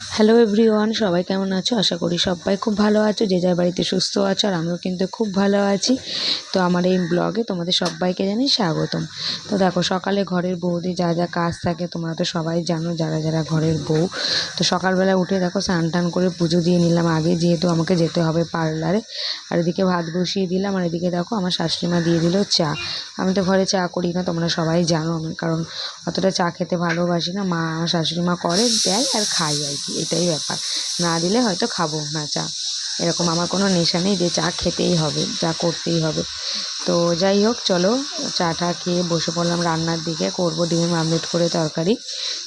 Hello everyone সবাই কেমন আছো? আশা করি সবাই খুব ভালো আছো, যে যার বাড়িতে সুস্থ আছো আর আমিও কিন্তু খুব ভালো আছি। তো আমার এই ব্লগে তোমাদের সবাইকে জানি স্বাগতম। তো দেখো, সকালে ঘরের বৌদি যা যা কাজ থাকে তোমরা তো সবাই জানো, যারা যারা ঘরের বউ। তো সকালবেলা উঠে দেখো, স্নান টান করে পুজো দিয়ে নিলাম। আগে যেহেতু আমাকে যেতে হবে পার্লারে আর এদিকে ভাত বসিয়ে দিলাম, আর এদিকে দেখো, আমার শাশুড়িমা দিয়ে দিল চা। আমি তো ঘরে চা করি না, তোমরা সবাই জানো আমি, কারণ অতটা চা খেতে ভালোবাসি না। মা আমার শাশুড়ি মা করে দেয় আর খাই আর কি। এটাই ব্যাপার। না দিলে হয়তো খাব না চা। এরকম আমার কোনো নেশা নেই যে চা খেতেই হবে চা করতেই হবে। তো যাই হোক, চলো চাটা খেয়ে বসে পড়লাম রান্নার দিকে, করব ডিমের মামলেট করে তরকারি।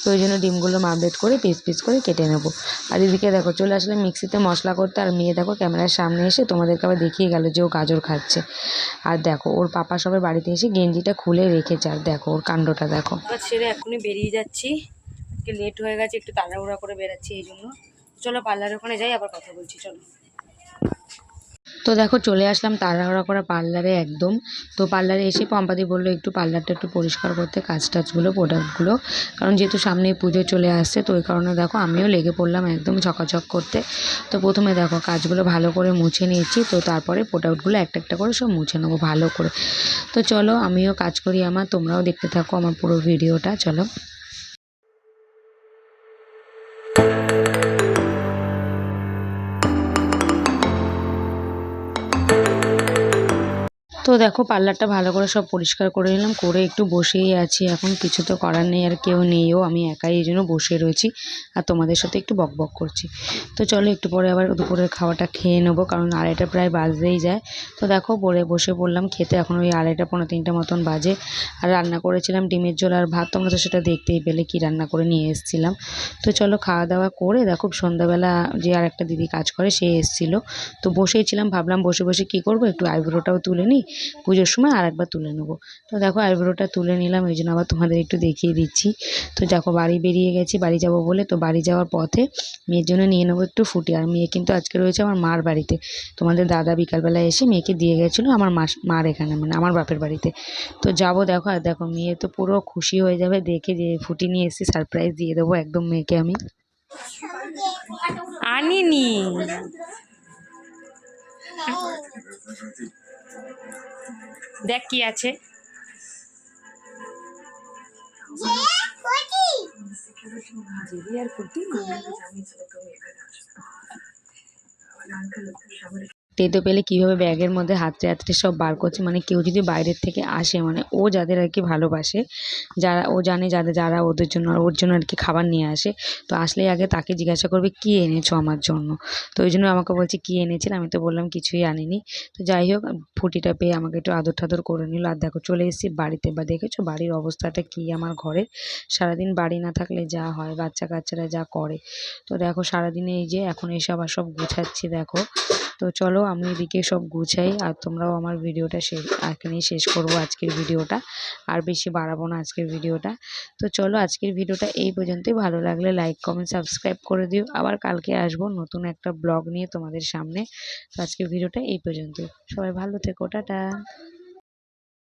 তো ওই জন্য ডিমগুলো মামলেট করে পিস পিস করে কেটে নেব। আর এদিকে দেখো, চলে আসলে মিক্সিতে মশলা করতে। আর মেয়ে দেখো ক্যামেরার সামনে এসে তোমাদেরকে আবার দেখিয়ে গেল যে ও গাজর খাচ্ছে। আর দেখো, ওর পাপা সবাই বাড়িতে এসে গেঞ্জিটা খুলে রেখেছে। আর দেখো ওর কাণ্ডটা দেখো। সেরে এখনই বেরিয়ে যাচ্ছি। আজকে লেট হয়ে গেছে, একটু তাড়াহুড়া করে বেরাচ্ছি এই জন্য। চলো পার্লারের ওখানে যাই, আবার কথা বলছি, চলো। তো দেখো, চলে আসলাম তাড়াহুড়া করা পার্লারে একদম। তো পার্লারে এসে পম্পাদি বলল, একটু পার্লারটা একটু পরিষ্কার করতে কাজ টাজগুলো প্রোডাক্টগুলো কারণ যেহেতু সামনে পুজো চলে আসছে, তো ওই কারণে দেখো আমিও লেগে পড়লাম একদম ঝকাঝক করতে। তো প্রথমে দেখো কাজগুলো ভালো করে মুছে নিয়েছি, তো তারপরে প্রোডাক্টগুলো একটা একটা করে সব মুছে নেব ভালো করে। তো চলো, আমিও কাজ করি আমার, তোমরাও দেখতে থাকো আমার পুরো ভিডিওটা চলো। Thank you. তো দেখো পার্লারটা ভালো করে সব পরিষ্কার করে নিলাম, করে একটু বসেই আছি এখন, কিছু তো করার নেই আর কেউ নেইও আমি একাই এই জন্য বসে রয়েছি আর তোমাদের সাথে একটু বক বক করছি। তো চলো একটু পরে আবার দুপুরের খাওয়াটা খেয়ে নেব, কারণ আড়াইটা প্রায় বাজতেই যায়। তো দেখো পরে বসে পড়লাম, খেতে এখন ওই আড়াইটা পনেরো তিনটা মতন বাজে। আর রান্না করেছিলাম ডিমের ঝোল আর ভাত, তোমরা তো সেটা দেখতেই পেলে কি রান্না করে নিয়ে এসেছিলাম। তো চলো খাওয়া দাওয়া করে দেখো সন্ধ্যাবেলা যে আর একটা দিদি কাজ করে, সে এসেছিল। তো বসেই ছিলাম, ভাবলাম বসে বসে কি করব, একটু আইব্রোটাও তুলে নিই। পুজোর সময় আর একবার তুলে নেব। তো দেখো আইব্রোটা তুলে নিলাম এই জন্য আবার তোমাদের একটু দেখিয়ে দিচ্ছি। তো দেখো বাড়ি বেরিয়ে গেছি বাড়ি যাব বলে তো বাড়ি যাওয়ার পথে মেয়ের জন্য নিয়ে নেব একটু ফুটি। আর মেয়ে কিন্তু আজকে রয়েছে আমার মার বাড়িতে। তোমাদের দাদা বিকালবেলা এসে মেয়েকে দিয়ে গেছিল আমার মাস মার এখানে মানে আমার বাপের বাড়িতে। তো যাব দেখো আর দেখো মেয়ে তো পুরো খুশি হয়ে যাবে দেখে যে ফুটি নিয়ে এসেছি সারপ্রাইজ দিয়ে দেবো একদম মেয়েকে আমি। আনিনি। দেখ কি আছে। টেতো পেলে কীভাবে ব্যাগের মধ্যে হাতড়ে হাতড়ে সব বার করছে? মানে কেউ যদি বাইরের থেকে আসে মানে ও যাদের আর কি ভালোবাসে, যারা ও জানে যাদের যারা ওদের জন্য, ওর জন্য আর কি খাবার নিয়ে আসে, তো আসলেই আগে তাকে জিজ্ঞাসা করবে, কী এনেছো আমার জন্য? তো ওই জন্য আমাকে বলছে, কী এনেছেন? আমি তো বললাম, কিছুই আনিনি। তো যাই হোক, ফুটিটা পেয়ে আমাকে একটু আদর ঠাদর করে নিল। আর দেখো, চলে এসেছি বাড়িতে। বা দেখেছ বাড়ির অবস্থাটা কী? আমার ঘরের সারাদিন বাড়ি না থাকলে যা হয় বাচ্চা কাচ্চারা যা করে। তো দেখো, সারাদিনে এই যে এখন এসব আর সব গুছাচ্ছি, দেখো। তো চলো আমি এদিকে সব গুছাই আর তোমরাও আমার ভিডিওটা শেষ এখানেই শেষ করব আজকের ভিডিওটা। আর বেশি বাড়াবো না আজকের ভিডিওটা। তো চলো আজকের ভিডিওটা এই পর্যন্তই। ভালো লাগলে লাইক কমেন্ট সাবস্ক্রাইব করে দিও। আবার কালকে আসব নতুন একটা ব্লগ নিয়ে তোমাদের সামনে। তো আজকের ভিডিওটা এই পর্যন্তই। সবাই ভালো থেকো, টাটা।